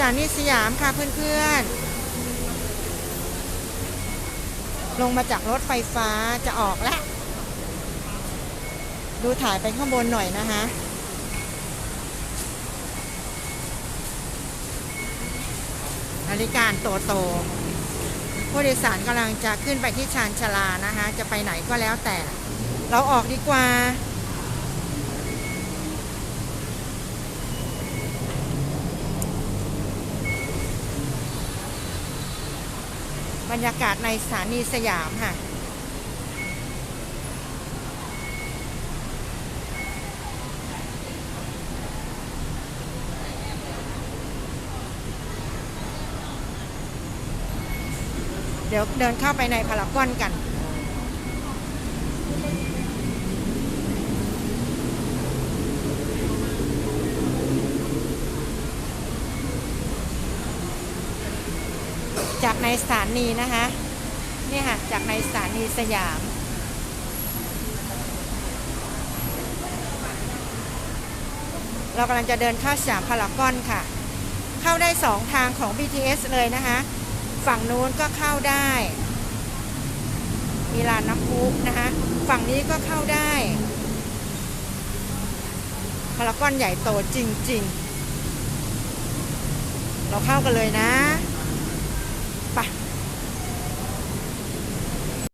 ถานีสยามค่ะเพื่อนๆ ลงมาจากรถไฟฟ้าจะออกแล้ว ดูถ่ายไปข้างบนหน่อยนะคะนาฬิกาโตโตผู้โดยสารกำลังจะขึ้นไปที่ชานชาลานะคะ จะไปไหนก็แล้วแต่ เราออกดีกว่า บรรยากาศในสถานีสยามค่ะ เดี๋ยวเดินเข้าไปในพารากอนกัน จากในสถานีนะคะนี่ค่ะจากในสถานีสยามเรากำลังจะเดินเข้าสยามพารากอนค่ะ เข้าได้สองทางของ BTS เลยนะคะ ฝั่งนู้นก็เข้าได้ มีลานน้ำพุนะคะ ฝั่งนี้ก็เข้าได้พารากอนใหญ่โตจริง ๆ เราเข้ากันเลยนะ